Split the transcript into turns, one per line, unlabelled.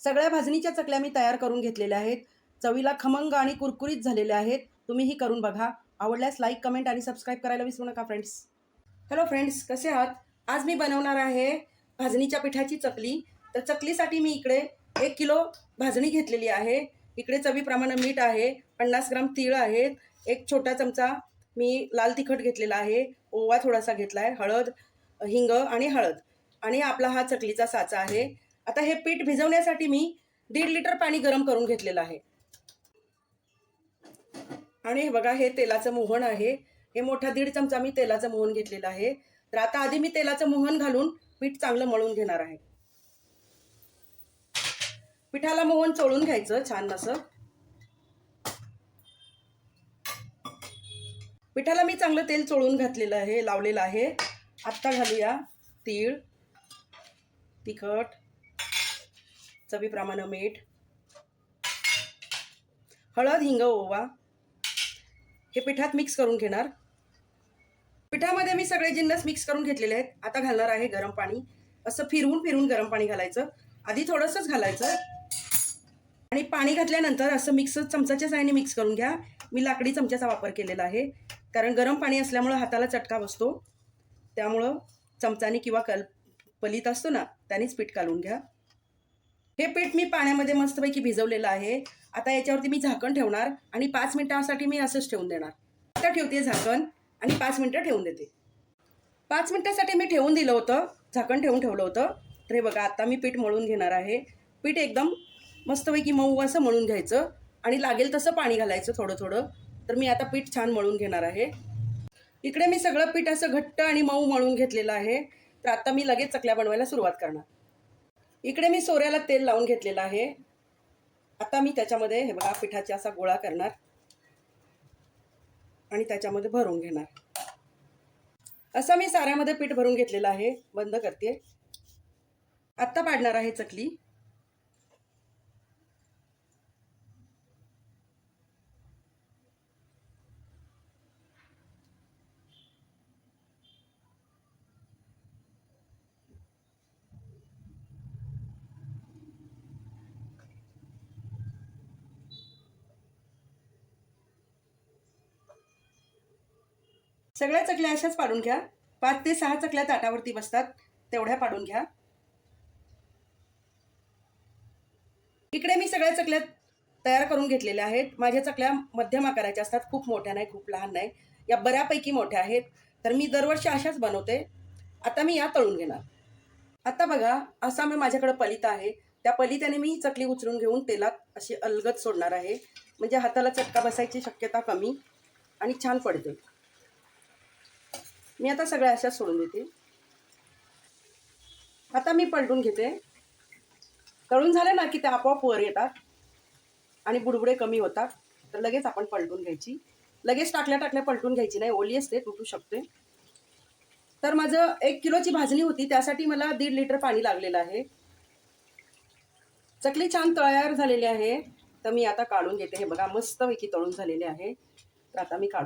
सगळ्या भाजणीच्या चकल्या मी तयार करून घेतलेल्या आहेत. चवीला खमंग आणि कुरकुरीत झालेल्या आहेत. तुम्हीही करून बघा. आवडल्यास लाईक कमेंट आणि सबस्क्राईब करायला विसरू नका फ्रेंड्स हॅलो फ्रेंड्स कसे आहात? आज मी बनवणार आहे भाजणीच्या पिठाची चकली. तर चकलीसाठी मी इकडे एक किलो भाजणी घेतलेली आहे. इकडे चवीप्रमाणे मीठ आहे पन्नास ग्राम तीळ आहेत. एक छोटा चमचा मी लाल तिखट घेतलेला आहे. ओवा थोडासा घेतला आहे हळद हिंग आणि हळद. आणि आपला हा चकलीचा साचा आहे. आता हे पीठ भिजवण्यासाठी मी दीड लिटर पाणी गरम करून घेतलेलं आहे. आणि हे बघा हे तेलाचं मोहन आहे. हे मोठा दीड चमचा मी तेलाचं मोहन घेतलेलं आहे. तर आता आधी मी तेलाचं मोहन घालून पीठ चांगलं मळून घेणार आहे. पिठाला मोहन चोळून घ्यायचं छान असं. पिठाला मी चांगलं तेल चोळून घातलेलं आहे लावलेलं आहे. आत्ता घालूया तीळ तिखट. चवीप्रमाणे मीठ हळद हिंग ओवा हे पिठात मिक्स करून घेणार. पिठामध्ये मी सगळे जिन्नस मिक्स करून घेतलेले आहेत आता घालणार आहे गरम पाणी. असं फिरवून फिरवून गरम पाणी घालायचं. आधी थोडंसंच घालायचं. आणि पाणी घातल्यानंतर असं मिक्स चमचाच्या साहाय्याने मिक्स करून घ्या. मी लाकडी चमच्याचा वापर केलेला आहे. कारण गरम पाणी असल्यामुळं हाताला चटका बसतो. त्यामुळं चमचाने किंवा कल पलीत असतो ना त्यानेच पीठ घालून घ्या. हे पीठ मी पाण्यामध्ये मस्तपैकी भिजवलेलं आहे. आता याच्यावरती मी झाकण ठेवणार आणि पाच मिनिटासाठी मी असंच ठेवून देणार. आता ठेवते झाकण आणि पाच मिनटं ठेवून देते. पाच मिनिटासाठी मी ठेवून दिलं होतं झाकण ठेवून ठेवलं होतं. तर हे बघा आता मी पीठ मळून घेणार आहे. पीठ एकदम मस्तपैकी मऊ असं मळून घ्यायचं आणि लागेल तसं पाणी घालायचं थोडं थोडं तर मी आता पीठ छान मळून घेणार आहे. इकडे मी सगळं पीठ असं घट्ट आणि मऊ मळून घेतलेलं आहे. तर आता मी लगेच चकल्या बनवायला सुरुवात करणार. इकडे मी सोऱ्याला तेल लावून घेतलेलं आहे. आता मी त्याच्यामध्ये हे बघा पिठाचा असा गोळा करणार. आणि त्याच्यामध्ये भरून घेणार. असं मी साऱ्यामध्ये पीठ भरून घेतलेलं आहे. बंद करते. आत्ता पाडणार आहे चकली. सगळ्या चकल्या अशाच पाडून घ्या. पाच ते सहा चकल्या ताटावरती बसतात तेवढ्या पाडून घ्या. इकडे मी सगळ्या चकल्या तयार करून घेतलेल्या आहेत. माझ्या चकल्या मध्यम आकाराच्या असतात खूप मोठ्या नाही खूप लहान नाही. या बऱ्यापैकी मोठ्या आहेत. तर मी दरवर्षी अशाच बनवते. आता मी या तळून घेणार. आता बघा असा मी माझ्याकडे पलिता आहे. त्या पलित्याने मी चकली उचलून घेऊन तेलात अशी अलगद सोडणार आहे. म्हणजे हाताला चटका बसायची शक्यता कमी आणि छान पडते. मी आता सगळ्या अशाच सोडून देते. आता मी पलटून घेते. तळून झालं ना की ते आपोआप वर येतात आणि बुडबुडे कमी होतात. तर लगेच आपण पलटून घ्यायची. लगेच टाकल्या टाकल्या पलटून घ्यायची नाही ओली असते तुटू शकते. तर माझं एक किलोची भाजणी होती त्यासाठी मला दीड लिटर पाणी लागलेलं आहे. चकली छान तयार झालेली आहे. तर मी आता काढून घेते. हे बघा मस्तपैकी तळून झालेले आहे. तर आता मी काढून